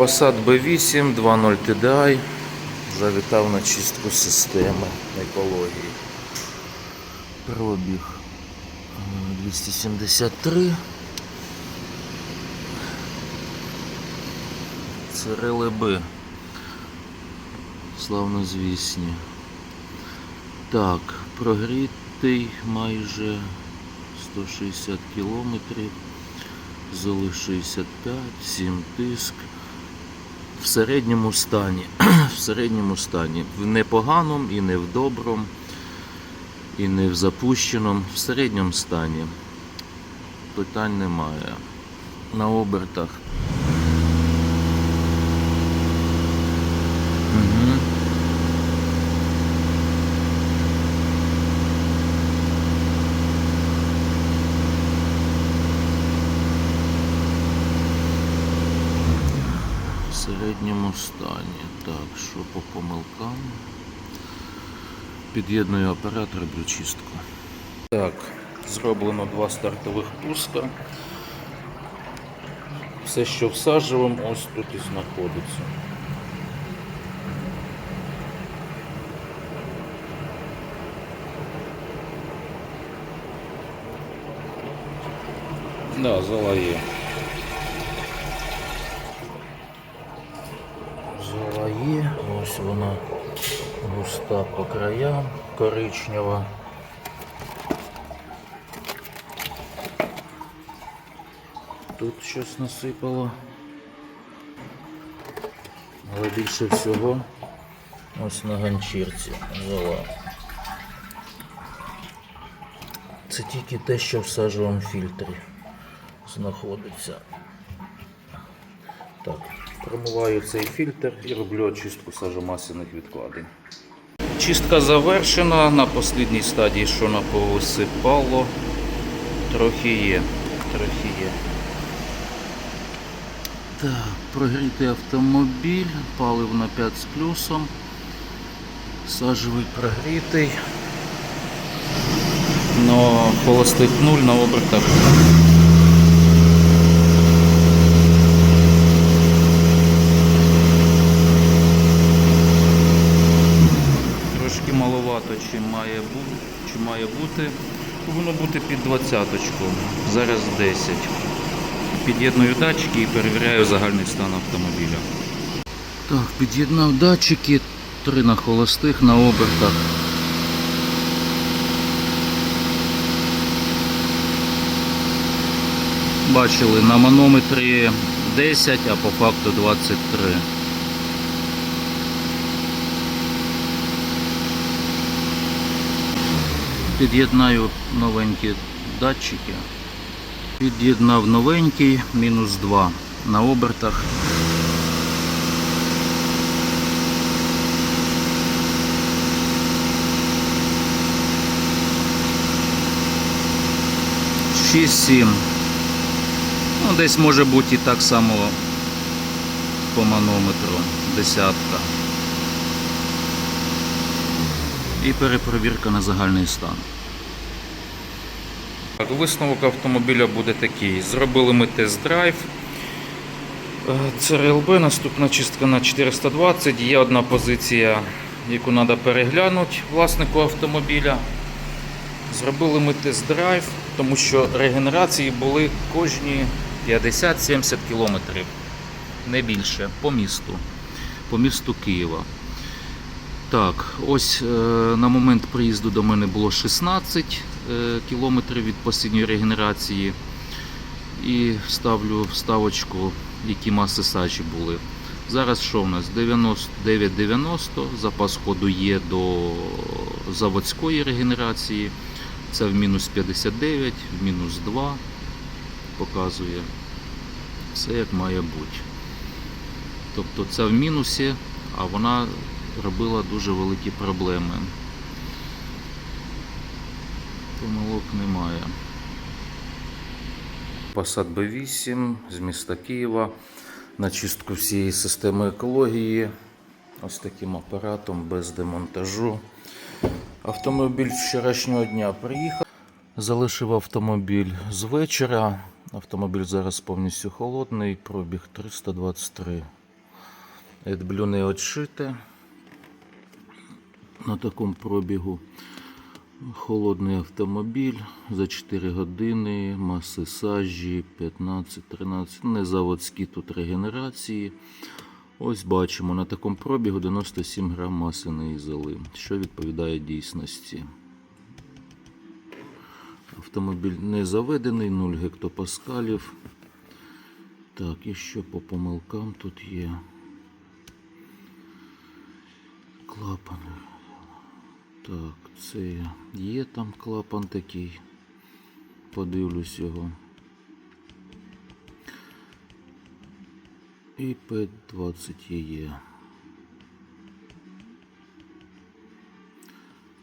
Passat B8 2.0 TDI завітав на чистку системи екології. Пробіг е, 273. Це РЛБ. Славнозвісні. Так, прогрітий майже 160 кілометрів. Золи 65, 7 тиск. В середньому стані. В середньому стані. В непоганому і не в доброму, і не в запущеному. В середньому стані. Питань немає. На обертах. В середньому стані. Так, що по помилкам? Під'єдную апарат, роблю чистку. Так, зроблено два стартових пуска. Все, що всаджуємо, ось тут і знаходиться. Да, зола є. Зола є, ось вона густа по краям, коричнева. Тут щось насипало. Але більше всього ось на ганчірці зола. Це тільки те, що в сажовому фільтрі знаходиться. Промиваю цей фільтр і роблю очистку сажомасляних відкладень. Чистка завершена. На останній стадії, що наповисипало, трохи є. Трохи є. Так, прогрітий автомобіль, палив на 5 з плюсом. Сажевий прогрітий. Но холостих нуль на обертах. Чи має, бути. Повинно бути під двадцяточку. Зараз 10. Під'єдную датчики і перевіряю загальний стан автомобіля. Так, під'єднав датчики, три на холостих на обертах. Бачили, на манометрі 10, а по факту 23. Під'єднаю новенькі датчики. Під'єднав новенький, мінус 2 на обертах. Шість сім. Ну, десь може бути і так само по манометру. Десятка. І перепровірка на загальний стан. Висновок автомобіля буде такий. Зробили ми тест-драйв. Е, Це РЛБ, наступна чистка на 420. Є одна позиція, яку треба переглянути власнику автомобіля. Зробили ми тест-драйв, тому що регенерації були кожні 50-70 кілометрів, не більше, по місту, по місту Києва. Так, ось е, на момент приїзду до мене було 16 е, кілометрів від останньої регенерації. І ставлю вставочку, які маси сажі були. Зараз що в нас? 99,90. Запас ходу є до заводської регенерації. Це в мінус 59, в мінус 2 показує. Все як має бути. Тобто це в мінусі, а вона робила дуже великі проблеми. Помилок немає. Passat B8 з міста Києва на чистку всієї системи екології. Ось таким апаратом без демонтажу. Автомобіль вчорашнього дня приїхав. Залишив автомобіль з вечора. Автомобіль зараз повністю холодний, пробіг 323 AdBlue не отшите. На такому пробігу холодний автомобіль за 4 години, маси сажі 15-13, не заводські тут регенерації. Ось бачимо, на такому пробігу 97 грам маси не зали, що відповідає дійсності. Автомобіль не заведений, 0 гектопаскалів. Так, і що по помилкам тут є. Клапани. Так, це є там клапан такий. Подивлюсь його. І П20 є.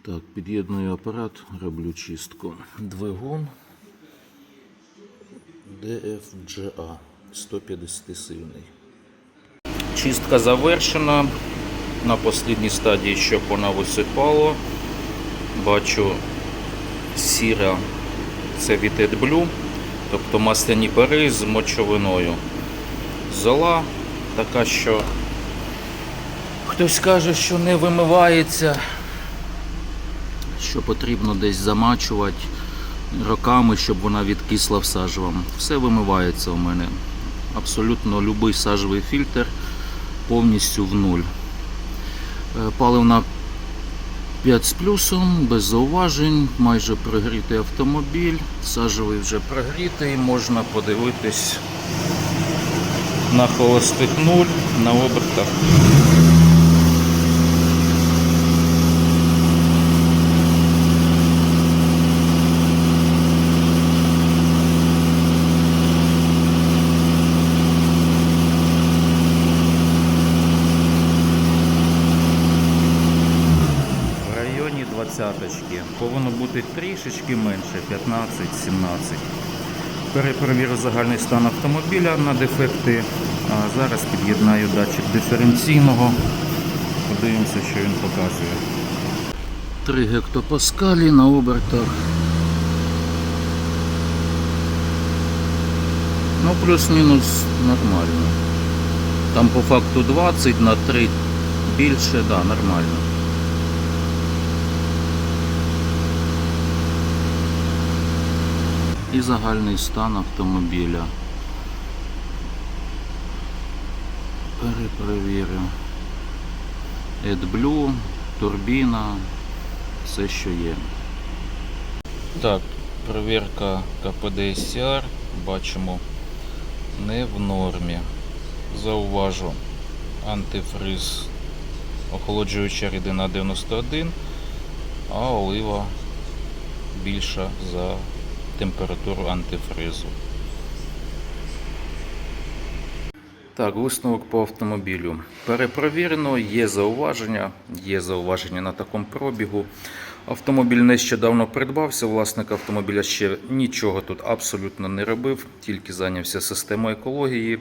Так, під'єдную апарат, роблю чистку. Двигун DFGA 150 сильний. Чистка завершена. На послідній стадії, щоб вона висипало. Бачу сіра це від AdBlue, тобто масляні пари з мочовиною. Зола така, що хтось каже, що не вимивається, що потрібно десь замачувати роками, щоб вона відкисла в сажевом. Все вимивається у мене. Абсолютно будь-який сажевий фільтр повністю в нуль. Е, Паливна 5 з плюсом, без зауважень, майже прогрітий автомобіль, сажевий вже прогрітий, можна подивитись на холостих нуль на обертах. В двадцяточки. Повинно бути трішечки менше, 15-17. Перепровірю загальний стан автомобіля на дефекти. А зараз під'єднаю датчик диференційного. Подивимося, що він показує. 3 гектопаскалі на обертах. Ну, плюс-мінус нормально. Там по факту 20 на 3 більше, да, нормально. І загальний стан автомобіля. Перепровірю. AdBlue, турбіна, все, що є. Так, перевірка КПД SCR, бачимо, не в нормі. Зауважу, антифриз, охолоджуюча рідина 91, а олива більша за температуру антифризу. Так, висновок по автомобілю. Перепровірено, є зауваження, є зауваження на такому пробігу. Автомобіль нещодавно придбався, власник автомобіля ще нічого тут абсолютно не робив, тільки зайнявся системою екології.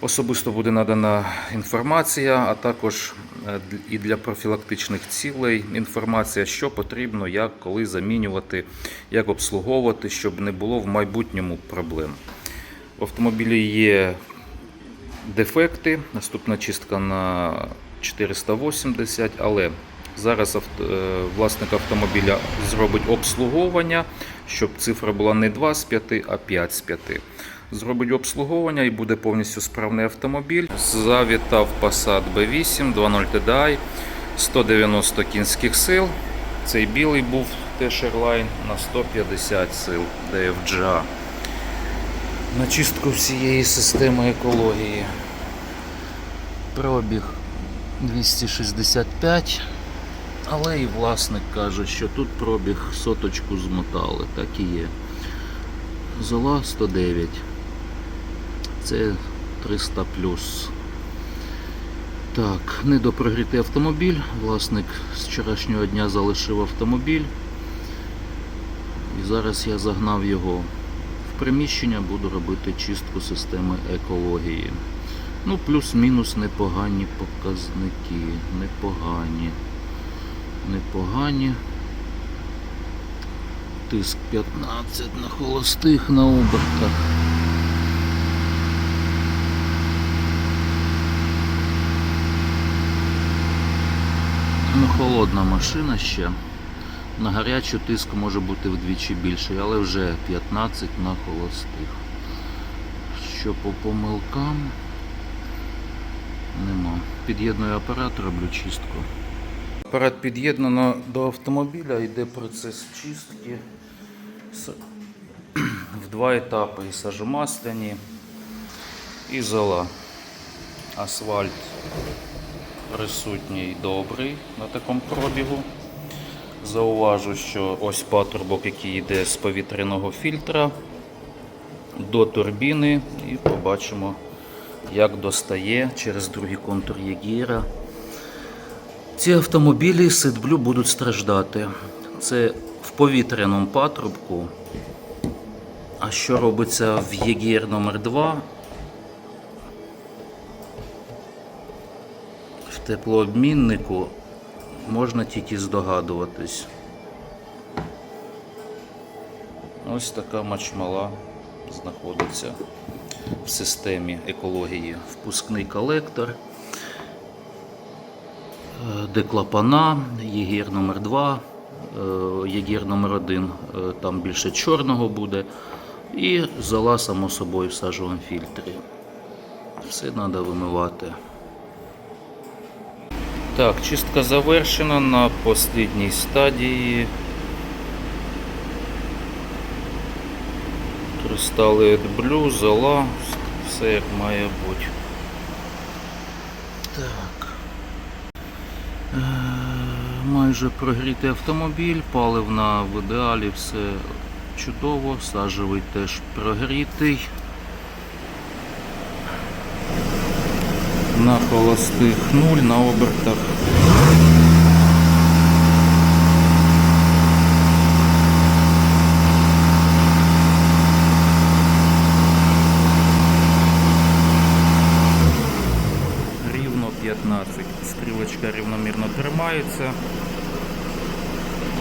Особисто буде надана інформація, а також е, і для профілактичних цілей інформація, що потрібно, як коли замінювати, як обслуговувати, щоб не було в майбутньому проблем. В автомобілі є дефекти. Наступна чистка на 480, але зараз е, власник автомобіля зробить обслуговування, щоб цифра була не 2 з 5, а 5 з 5. Зробить обслуговування і буде повністю справний автомобіль. Завітав Passat B8 2.0 TDI 190 кінських сил. Цей білий був теж Airline на 150 сил DFGA на чистку всієї системи екології. Пробіг 265, але і власник каже, що тут пробіг соточку змотали, так і є. Зола 109. Це 300 плюс. Так, недопрогрітий автомобіль. Власник з вчорашнього дня залишив автомобіль. І зараз я загнав його в приміщення, буду робити чистку системи екології. Ну, плюс-мінус непогані показники. Непогані. Непогані. Тиск 15 на холостих на обертах. Не холодна машина ще. На гарячу тиск може бути вдвічі більший, але вже 15 на холостих. Що по помилкам нема. Під'єдную апарат, роблю чистку. Апарат під'єднано до автомобіля, йде процес чистки в два етапи. І сажомасляні, і зола. Асфальт присутній добрий на такому пробігу. Зауважу, що ось патрубок, який йде з повітряного фільтра до турбіни, і побачимо, як достає через другий контур Єгіра. Ці автомобілі Ситблю будуть страждати. Це в повітряному патрубку. А що робиться в Єгір номер 2 теплообміннику можна тільки здогадуватись. Ось така мачмала знаходиться в системі екології. Впускний колектор, е, де клапана, єгір номер 2 єгір номер 1 там більше чорного буде. І зола, само собою, в сажовому фільтрі. Все треба вимивати. Так, чистка завершена на останній стадії. Кристали блю, зола, все як має бути. Так. Е, Майже прогрітий автомобіль, паливна в ідеалі, все чудово, сажевий теж прогрітий. На холостих нуль, на обертах. Рівно 15. Стрілочка рівномірно тримається.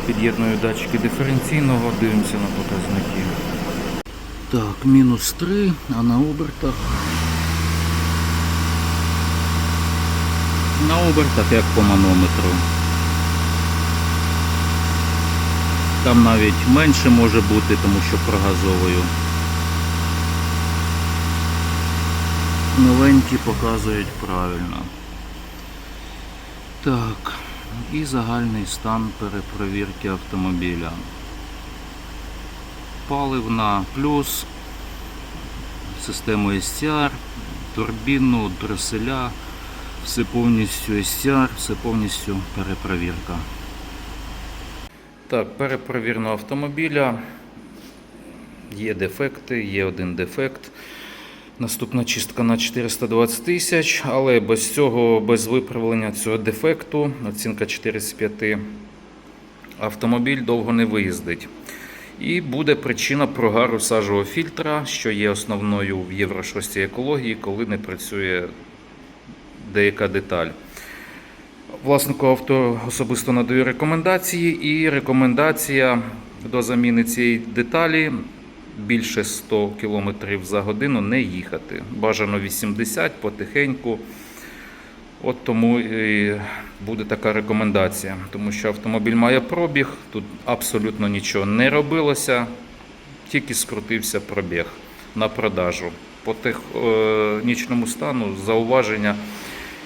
Під'єдную датчики диференційного, дивимося на показники. Так, мінус 3, а на обертах. На обертах як по манометру. Там навіть менше може бути, тому що прогазовую. Новенькі показують правильно. Так, і загальний стан перепровірки автомобіля. Паливна плюс, систему SCR, турбіну, дреселя, все повністю SCR, все повністю перепровірка. Так, перепровірно автомобіля. Є дефекти, є один дефект. Наступна чистка на 420 тисяч, але без цього, без виправлення цього дефекту, оцінка 4 з 5, автомобіль довго не виїздить. І буде причина прогару сажового фільтра, що є основною в Євро 6 екології, коли не працює деяка деталь. Власнику авто особисто надаю рекомендації, і рекомендація до заміни цієї деталі більше 100 км за годину не їхати. Бажано 80 потихеньку. От тому і буде така рекомендація, тому що автомобіль має пробіг, тут абсолютно нічого не робилося, тільки скрутився пробіг на продажу. По технічному стану зауваження